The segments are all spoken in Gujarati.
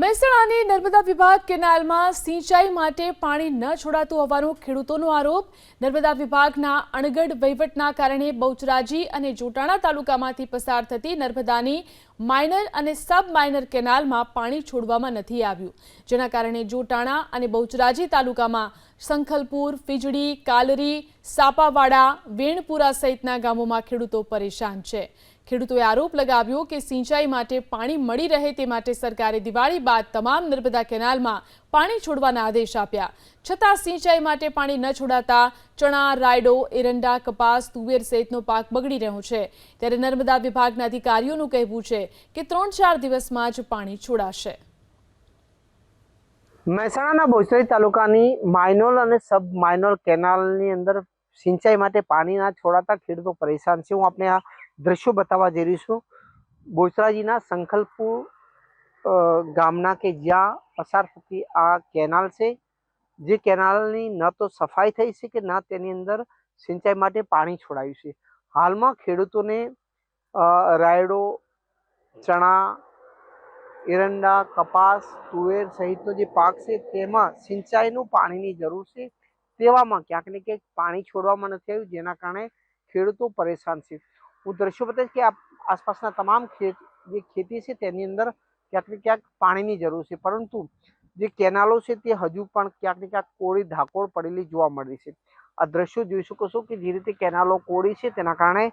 મહેસાણાની નર્મદા વિભાગ કેનાલમાં સિંચાઈ માટે પાણી ન છોડાતું હોવાનો ખેડૂતોનો આરોપ. નર્મદા વિભાગના અણગઢ વહીવટના કારણે બહુચરાજી અને જોટાણા તાલુકામાંથી પસાર થતી નર્મદાની માઇનર અને સબ માઇનર કેનાલમાં પાણી છોડવામાં નથી આવ્યું. જેના કારણે જોટાણા અને બહુચરાજી તાલુકામાં સંખલપુર, ફીજડી, કાલરી, સાપાવાડા, વેણપુરા સહિતના ગામોમાં ખેડૂતો પરેશાન છે. ખેડૂતોએ આરોપ લગાવ્યો કે સિંચાઈ માટે પાણી મળી રહે તે માટે સરકારે દિવાળી બાદ તમામ નર્મદા કેનાલમાં પાણી છોડવાના આદેશ આપ્યા. છતાં સિંચાઈ માટે પાણી ન છોડાતા ચણા, રાયડો, એરંડા, કપાસ, તુવેર સહિતનો પાક બગડી રહ્યો છે. ત્યારે નર્મદા વિભાગના અધિકારીઓનું કહેવું છે કે ત્રણ ચાર દિવસમાં જ પાણી છોડાશે. મહેસાણાના બોચરાઈ તાલુકાની માઇનોલ અને સબ માઇનોલ કેનાલની અંદર સિંચાઈ માટે પાણી ના છોડાતા ખેડૂતો પરેશાન છે. હું આપણે આ દ્રશ્યો બતાવવા જઈ રહીશું બોચરાજીના સંખલપુર ગામના કે જ્યાં પસાર થતી આ કેનાલ છે, જે કેનાલની ન તો સફાઈ થઈ છે કે ના તેની અંદર સિંચાઈ માટે પાણી છોડાયું છે. હાલમાં ખેડૂતોને રાયડો, ચણા, એરંડા, કપાસ, તુવેર સહિતનો જે પાક છે તેમાં સિંચાઈનું પાણીની જરૂર છે. તેવામાં ક્યાંક ને ક્યાંક પાણી છોડવામાં નથી આવ્યું, જેના કારણે ખેડૂતો પરેશાન છે. હું દ્રશ્યો બતાવીશ કે આસપાસના તમામ ખેત, જે ખેતી છે તેની અંદર ક્યાંક ક્યાંક પાણીની જરૂર છે. પરંતુ જે કેનાલો છે તે હજુ પણ ક્યાંક ને ક્યાંક કોળી ધાકોળ પડેલી જોવા મળી છે. આ દ્રશ્યો જોઈ શકો છો કે જે રીતે કેનાલો કોળી છે તેના કારણે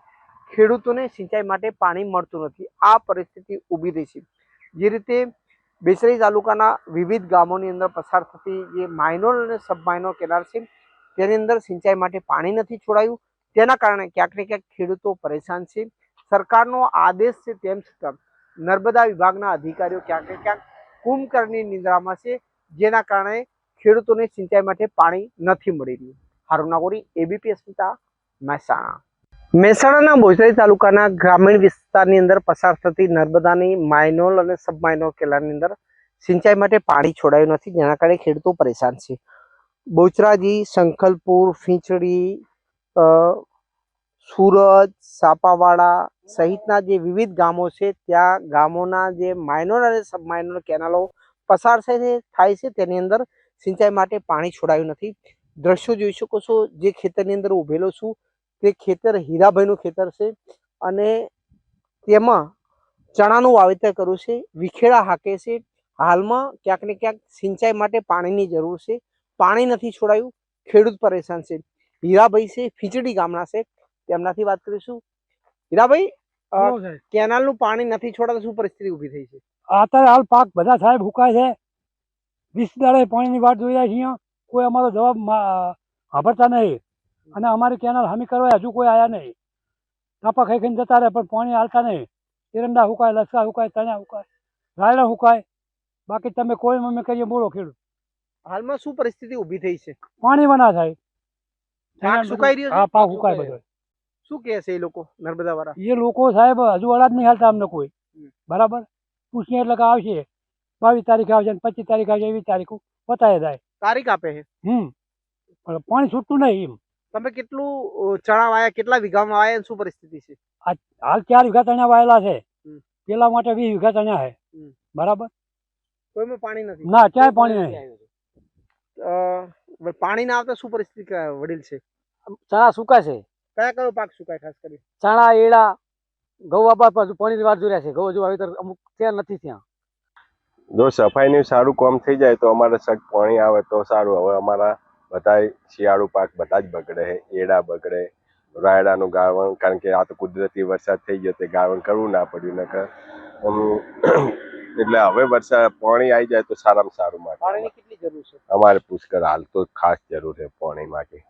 ખેડૂતોને સિંચાઈ માટે પાણી મળતું નથી. આ પરિસ્થિતિ ઊભી થઈ છે. જે રીતે બેસરી તાલુકાના વિવિધ ગામોની અંદર પસાર થતી જે માઇનોર અને સબ માઇનોર કેનાલ છે તેની અંદર સિંચાઈ માટે પાણી નથી છોડાયું. તેના કારણે ક્યાંક ને ક્યાંક ખેડૂતો પરેશાન છે. સરકારનો આદેશ છે તેમ છતાં નર્મદા વિભાગના અધિકારીઓ ક્યાંક ને ક્યાંક કુંભકર્ણની નિંદ્રામાં છે, જેના કારણે ખેડૂતોને સિંચાઈ માટે પાણી નથી મળી રહ્યું. હારુનાગોરી એબીપી અસ્મિતા મહેસાણા. મહેસાણાના બોજરાઈ તાલુકાના ગ્રામીણ વિસ્તારની અંદર પસાર થતી નર્મદાની માઇનોલ અને સબમાઇનોલ કેલાની અંદર સિંચાઈ માટે પાણી છોડાયું નથી, જેના કારણે ખેડૂતો પરેશાન છે. બોચરાજી સંખલપુર, ફીંચડી સુરત, સાપાવાડા સહિતના જે વિવિધ ગામો છે, ત્યાં ગામોના જે માઇનોર અને સબ માઇનોર કેનાલો પસાર થાય છે, તેની અંદર સિંચાઈ માટે પાણી છોડાયું નથી. દ્રશ્યો જોઈ શકો છો, જે ખેતરની અંદર ઊભેલો છું, તે ખેતર હીરાભાઈનું ખેતર છે અને તેમાં ચણાનું વાવેતર કર્યું છે, વિખેડા હાકે છે, હાલમાં ક્યાંક ને ક્યાંક સિંચાઈ માટે પાણીની જરૂર છે. પાણી નથી છોડાયું, ખેડૂત પરેશાન છે. હીરાભાઈ છે ખીચડી ગામના છે. તેમનાથી વાત કરીશું. હીરાભાઈ કેનાલનું કેનાલનું પાણી નથી છોડાતા શું પરિસ્થિતિ ઊભી થઈ છે? અત્યારે હાલ પાક બધા સાહેબ હુકાય છે. વીસ દાડે પાણીની વાટ જોઈ રહ્યા છીએ. કોઈ અમારો જવાબ સાંભળતા નહીં. અને અમારી કેનાલ હમી કરવા હજુ કોઈ આયા નહીં. ટાપા ખાઈ ખાઈને જતા રહે પણ પાણી હાલતા નહીં. એરંડા હુકાય લસકા હુકાય તણ્યા હુકાય રાયડા હુકાય. બાકી તમે કોઈ મમ્મી કહીએ બોલો ખેડૂત. હાલમાં શું પરિસ્થિતિ ઊભી થઈ છે? પાણી વના થાય. પાક સુકાઈ રહ્યો હા પાક હુકાય બધો. શું કહે છે એ લોકો નર્મદા વાળા એ લોકો સાહેબ હજુ અડાજ નહીં હાલતા અમને કોઈ. બરાબર? પૂછીએ એટલે કે આવશે. બાવીસ તારીખ આવશે પચીસ તારીખ આવશે એવી તારીખો બતાવી જાય. તારીખ આપે છે? હમ. પાણી છૂટતું નહીં એમ. તમે કેટલું ચણા વાયા કેટલા વીઘામાં વાયા શું પરિસ્થિતિ છે? હાલ ચાર વીઘા ચણા વાયેલા છે. પેલા માટે વીસ વીઘા ચણા છે. બરાબર? કોઈમાં પાણી નથી? ના ક્યાંય પાણી નહીં પાણી ના આવતા શું પરિસ્થિતિ વડીલ છે? ચણા સુકાય છે કયા કયો પાક સુકાય ખાસ કરી ચણા એડા ઘઉં વાપા પાછું પાણી વાર જોયા છે. ઘઉં હજુ વાવેતર અમુક ત્યાં નથી ત્યાં. જો સફાઈનું સારું કામ થઈ જાય તો અમારે સગ પાણી આવે તો સારું. હવે અમારા બધા શિયાળુ પાક બધા જ બગડે છે. એડા બગડે રાયડાનું ગાળવણ કારણ કે આ તો કુદરતી વરસાદ થઈ ગયો તે ગાળવણ કરવું ના પડ્યું. નકર એટલે હવે વરસાદ પાણી આવી જાય તો સારામાં સારું માટે. પાણીની કેટલી જરૂર છે? અમારે પુષ્કર હાલ તો ખાસ જરૂર છે પાણી માટે.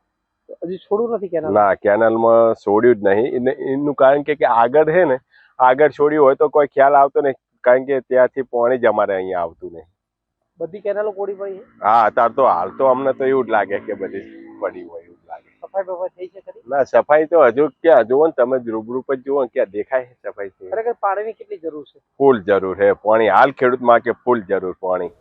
હજી છોડ્યું નથી કેનાલ ના કેનલમાં છોડ્યું જ નહીં. એનું કારણ કે કે આગળ છે ને આગળ છોડ્યું હોય તો કોઈ ખ્યાલ આવતો નહીં. કારણ કે ત્યાંથી પાણી જ અમારે અહીંયા આવતું નહીં. બધી કેનાલો કોડી પડી હા અત્યારે તો હાલ તો અમને તો એવું જ લાગે કે બધી પડી હોય સફાઈ બફાઈ થઈ છે ખરી? ના સફાઈ તો હજુ ક્યાં? જુઓ ને તમે રૂબરૂ પર જુઓ ક્યાં દેખાય છે સફાઈ ખરેખર પાણીની કેટલી જરૂર છે? ફૂલ જરૂર છે પાણી. હાલ ખેડૂતમાં કે ફૂલ જરૂર પાણી.